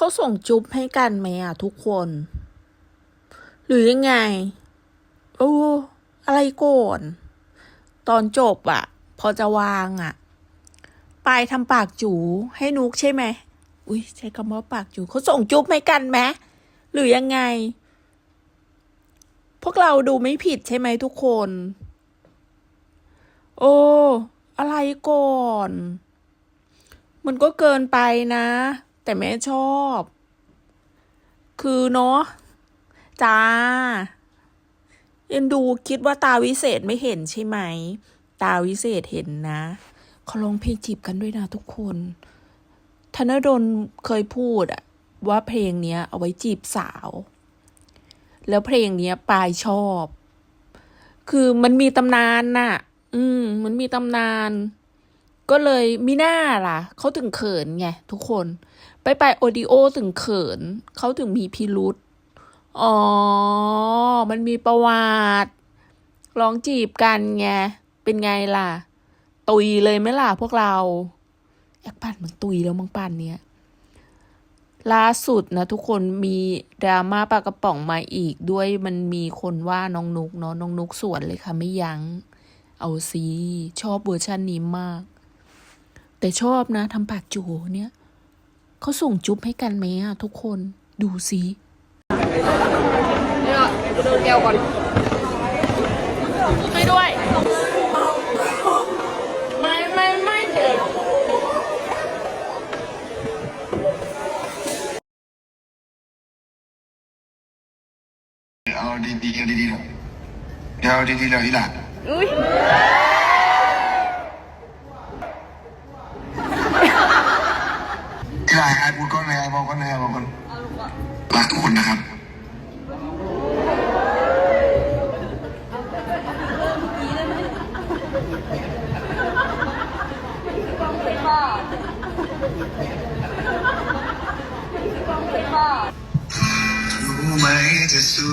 เขาส่งจุ๊บให้กันไหมอะทุกคน หรือยังไง โอ้อะไรก่อนตอนจบอะ พอจะวางอะปายทำปากจูให้นุกใช่ไหมอุ้ยใช้คำว่าปากจูเขาส่งจุ๊บให้กันไหมหรือยังไง พวกเราดูไม่ผิดใช่ไหมทุกคน โอ้อะไรก่อน มันก็เกินไปนะ แต่แม่ชอบ คือเนาะจ้าเอ็นดูคิดว่าตาวิเศษไม่เห็นใช่ไหม ตาวิเศษเห็นนะเขาร้องเพลงจีบกันด้วยนะทุกคนธนดลเคยพูดอะว่าเพลงเนี้ย เอาไว้จีบสาว แล้วเพลงเนี้ยปายชอบ คือมันมีตำนานน่ะ อืม มันมีตำนาน ก็เลยมีหน้าล่ะ เขาถึงเขินไงทุกคน ไปไปโอดิโอถึงเขิน เขาถึงมีพิรุษอ๋อ มันมีประวัติร้องจีบกันไง เป็นไงล่ะ ตุยเลยไหมล่ะพวกเราแอกปั่นมันตุยแล้วมังปั่นเนี้ยล่าสุดนะทุกคนมีดราม่าปลากระป๋องมาอีกด้วยมันมีคนว่าน้องนุกเนาะน้องนุกสวนเลยค่ะไม่ยัง้ง เอาสิชอบเวอร์ชันนี้มาก แต่ชอบนะทำปากจูเนี่ย เขาส่งจุ๊บให้กันไหมอะทุกคนดูสิเนี่ยโดนแก้วก่อนช่วยด้วย ไม่ไม่ไม่เจ็บเอาดีๆเอาดีๆหน่อยเดี๋ยวเอาดีๆเลยอีหล่ะอุ้ย อีหล่ะไอ้พูดก้อนเลยไอ้บอกก้อนเลยไอ้บอกก้อนรักทุกคนนะครับรู้ไหมจะสู้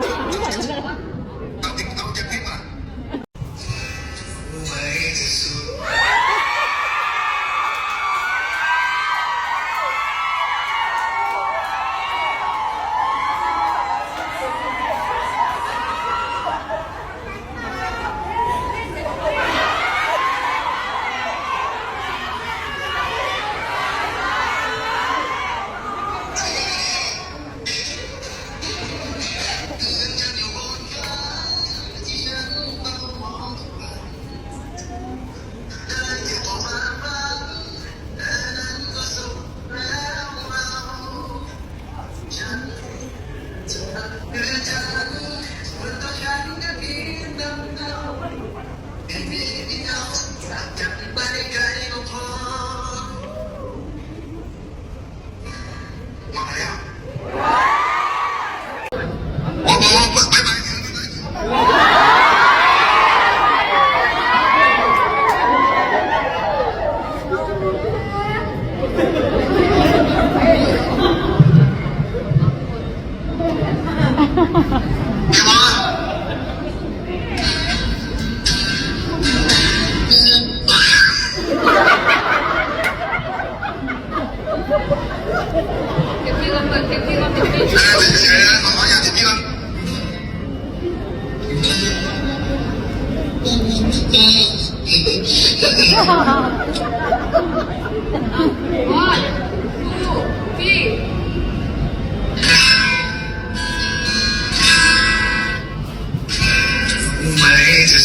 你管他呢 เใช่ไหมเไม่จะ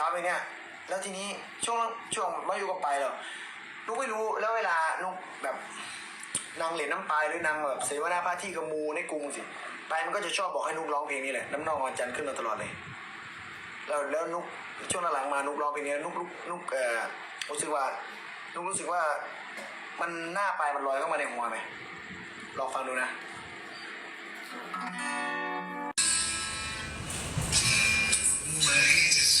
ๆนุกเอาไว้จีบสาวเลงเนี้ยแล้วทีนี้ช่วงช่วงมาอยู่กับไปแล้วนุกไม่รู้แล้วเวลานุกแบบนางเหรียญน้ำปลายหรือนางแบบเสวนาพาที่กระมูในกรุงสิไปมันก็จะชอบบอกให้นุกร้องเพลงนี้แหละน้ำนองวันจันทร์ขึ้นมาตลอดเลยแล้วแล้วนุกช่วงหลังมานุกร้องเพลงนี้นุกนุกนุกเอ่อรู้สึกว่านุกรู้สึกว่ามันหน้าไปลายมันลอยเข้ามาในหัวไหมลองฟังดูนะไม่